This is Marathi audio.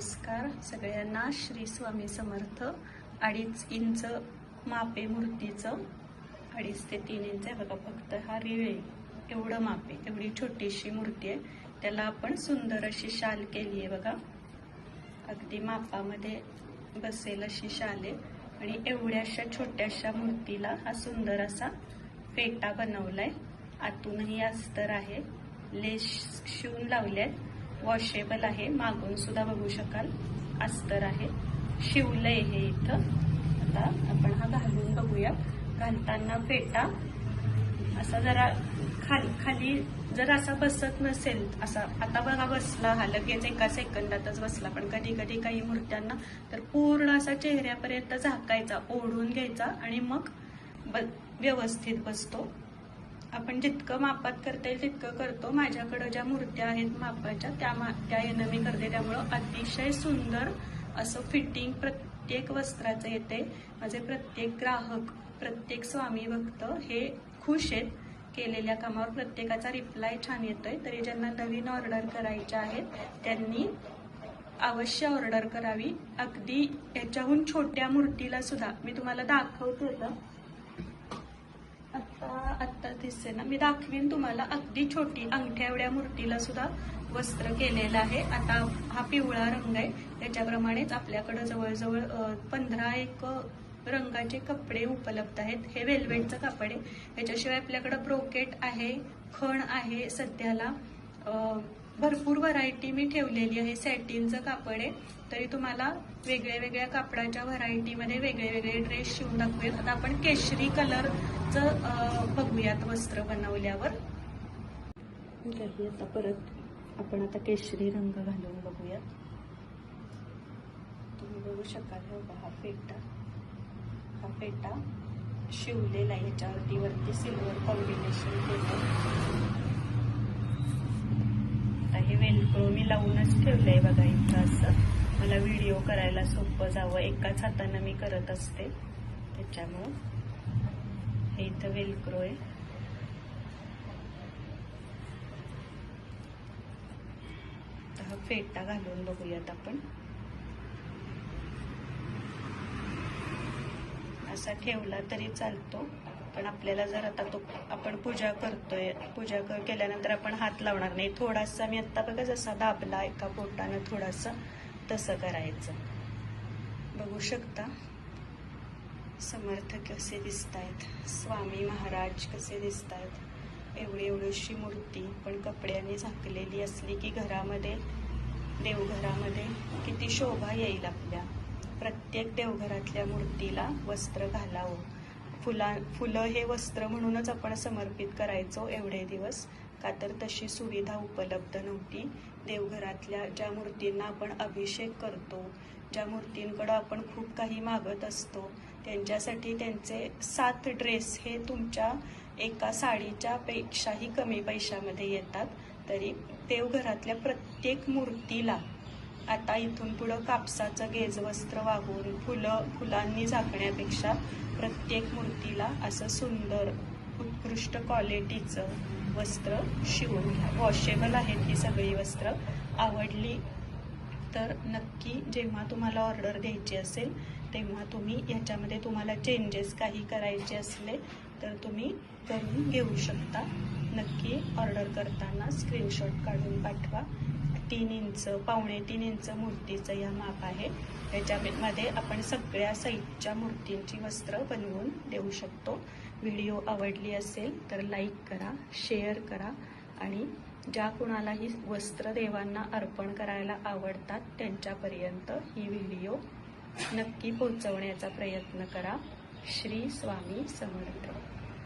नमस्कार. सगळ्यांना श्री स्वामी समर्थ. अडीच इंच मापे मूर्तीचं अडीच ते तीन इंच आहे बघा फक्त हा रिळे. आहे एवढं मापे एवढी छोटीशी मूर्ती आहे. त्याला आपण सुंदर अशी शाल केली आहे बघा. अगदी मापामध्ये बसेल अशी शाल आहे. आणि एवढ्याशा छोट्याशा मूर्तीला हा सुंदर असा फेटा बनवलाय. आतूनही अस्तर आहे. लेस शिवून लावले वॉशेबल आहे. मागून सुद्धा बघू शकाल. अस्तर आहे. शिवलंय हे इथं. आता आपण हा घालून बघूया. घालताना फेटा. असा जरा खाली खाली जर असा बसत नसेल असा आता बघा बसला हा लगेच एका सेकंदातच बसला. पण कधी कधी काही मूर्त्यांना तर पूर्ण असा चेहऱ्यापर्यंत झाकायचा ओढून घ्यायचा आणि मग ब- व्यवस्थित बसतो. आपण जितकं मापात करता येईल तितकं करतो. माझ्याकडं ज्या मूर्त्या आहेत मापाच्या त्या मा त्या येणं मी करते. त्यामुळं अतिशय सुंदर असं फिटिंग प्रत्येक वस्त्राचं येते. माझे प्रत्येक ग्राहक प्रत्येक स्वामी भक्त हे खुश आहेत. केलेल्या कामावर प्रत्येकाचा रिप्लाय छान येतोय. तरी ज्यांना नवीन ऑर्डर करायच्या आहेत त्यांनी अवश्य ऑर्डर करावी. अगदी याच्याहून छोट्या मूर्तीला सुद्धा मी तुम्हाला दाखवते आता. दिसते ना मी दाखवीन तुम्हाला अगदी छोटी अंगठ्या एवढ्या मूर्तीला सुद्धा वस्त्र केलेलं आहे. आता हा पिवळा रंग आहे. त्याच्याप्रमाणेच आपल्याकडं जवळजवळ पंधरा एक रंगाचे कपडे उपलब्ध आहेत. हे वेल्वेटचं कापड आहे. याच्याशिवाय आपल्याकडं ब्रोकेट आहे खण आहे सध्याला. भरपूर व्हरायटी मी ठेवलेली आहे. सॅटिनचं कापड आहे. तरी तुम्हाला वेगळ्या वेगळ्या कापडाच्या व्हरायटीमध्ये वेगळे वेगळे ड्रेस शिवून दाखवूयात आता आपण केशरी कलरचं बघूयात वस्त्र बनवल्यावर. काही आता परत आपण आता केशरी रंग घालून बघूयात. तुम्ही बघू शकाल हे बघा हा फेटा. हा फेटा शिवलेला आहे. याच्यावरती वरती सिल्वर कॉम्बिनेशन फेटा हे वेलक्रो मी लावूनच ठेवलंय बघा इथं असं. मला व्हिडिओ करायला सोपं जावं. एकाच हातानं मी करत असते. त्याच्यामुळं. हे इथं वेलक्रो आहे. हा फेटा घालून बघूयात आपण. असा ठेवला तरी चालतो. पण आपल्याला जर आता तो आपण पूजा करतोय पूजा क- केल्यानंतर आपण हात लावणार नाही. थोडासा मी आत्ता बघा जसा दाबला एका बोटानं थोडासा तसं करायचं. बघू शकता? समर्थ कसे दिसत आहेत स्वामी महाराज कसे दिसत आहेत एवढी एवढीशी मूर्ती पण कपड्याने झाकलेली असली की घरामध्ये देवघरामध्ये किती शोभा येईल आपल्या. प्रत्येक देवघरातल्या मूर्तीला वस्त्र घालावं. फुला फुलं हे वस्त्र म्हणूनच आपण समर्पित करायचो एवढे दिवस. का तर तशी सुविधा उपलब्ध नव्हती. देवघरातल्या ज्या मूर्तींना आपण अभिषेक करतो ज्या मूर्तींकडं आपण खूप काही मागत असतो त्यांच्यासाठी त्यांचे सात ड्रेस हे तुमच्या एका साडीच्या पेक्षाही कमी पैशामध्ये येतात. तरी देवघरातल्या प्रत्येक मूर्तीला आता इथून पुढं कापसाचं गेजवस्त्र वाहून फुलं फुलांनी झाकण्यापेक्षा प्रत्येक मूर्तीला असं सुंदर उत्कृष्ट क्वालिटीचं वस्त्र शिवून घ्या. वॉशेबल आहेत ही सगळी वस्त्र. आवडली तर नक्की जेव्हा तुम्हाला ऑर्डर द्यायची असेल तेव्हा तुम्ही ह्याच्यामध्ये तुम्हाला चेंजेस काही करायचे असले तर तुम्ही करून घेऊ शकता. नक्की ऑर्डर करताना स्क्रीनशॉट काढून पाठवा. तीन इंच पावणे तीन इंच मूर्तीचं या माप आहे. याच्यामध्ये आपण सगळ्या साईजच्या मूर्तींची वस्त्र बनवून देऊ शकतो. व्हिडिओ आवडली असेल तर लाईक करा शेअर करा आणि ज्या कुणालाही वस्त्र देवांना अर्पण करायला आवडतात त्यांच्यापर्यंत ही व्हिडिओ नक्की पोहोचवण्याचा प्रयत्न करा. श्री स्वामी समर्थ.